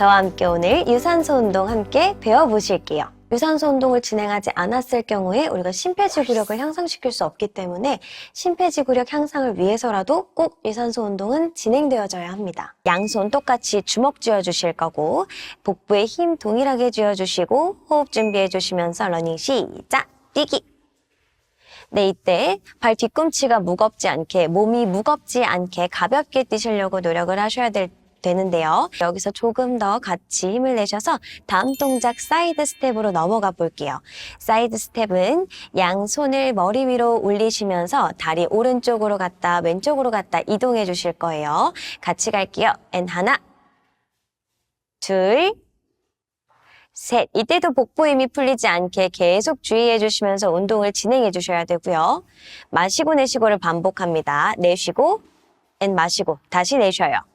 저와 함께 오늘 유산소 운동 함께 배워보실게요. 유산소 운동을 진행하지 않았을 경우에 우리가 심폐지구력을 향상시킬 수 없기 때문에 심폐지구력 향상을 위해서라도 꼭 유산소 운동은 진행되어져야 합니다. 양손 똑같이 주먹 쥐어 주실 거고 복부에 힘 동일하게 쥐어 주시고 호흡 준비해 주시면서 러닝 시작 뛰기 네, 이때 발 뒤꿈치가 무겁지 않게, 몸이 무겁지 않게 가볍게 뛰시려고 노력을 하셔야 될, 되는데요. 여기서 조금 더 같이 힘을 내셔서 다음 동작 사이드 스텝으로 넘어가 볼게요. 사이드 스텝은 양손을 머리 위로 올리시면서 다리 오른쪽으로 갔다 왼쪽으로 갔다 이동해 주실 거예요. 같이 갈게요. 앤 하나, 둘, 셋. 이때도 복부 힘이 풀리지 않게 계속 주의해 주시면서 운동을 진행해 주셔야 되고요. 마시고 내쉬고를 반복합니다. 내쉬고, 앤 마시고, 다시 내쉬어요.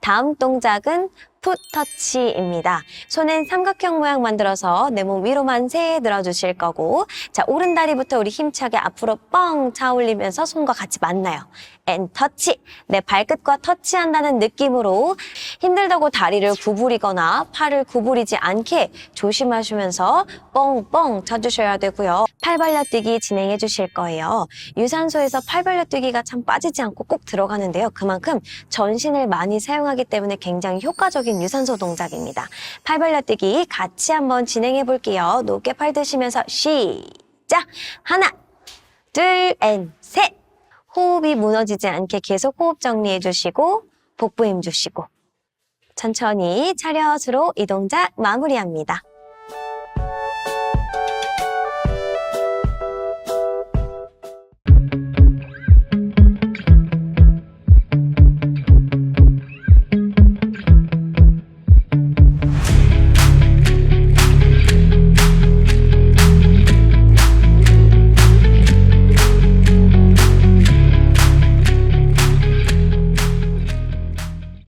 다음 동작은 풋터치입니다. 손엔 삼각형 모양 만들어서 내 몸 위로만 세 들어주실 거고 자 오른 다리부터 우리 힘차게 앞으로 뻥 차올리면서 손과 같이 만나요. 앤 터치 내 발끝과 터치한다는 느낌으로 힘들다고 다리를 구부리거나 팔을 구부리지 않게 조심하시면서 뻥뻥 쳐주셔야 되고요. 팔 벌려뛰기 진행해 주실 거예요. 유산소에서 팔 벌려뛰기가 참 빠지지 않고 꼭 들어가는데요. 그만큼 전신을 많이 사용하기 때문에 굉장히 효과 적인 유산소 동작입니다. 팔 벌려뛰기 같이 한번 진행해 볼게요. 높게 팔 드시면서 시작! 하나, 둘, 앤, 셋! 호흡이 무너지지 않게 계속 호흡 정리해 주시고 복부 힘 주시고 천천히 차렷으로 이 동작 마무리합니다.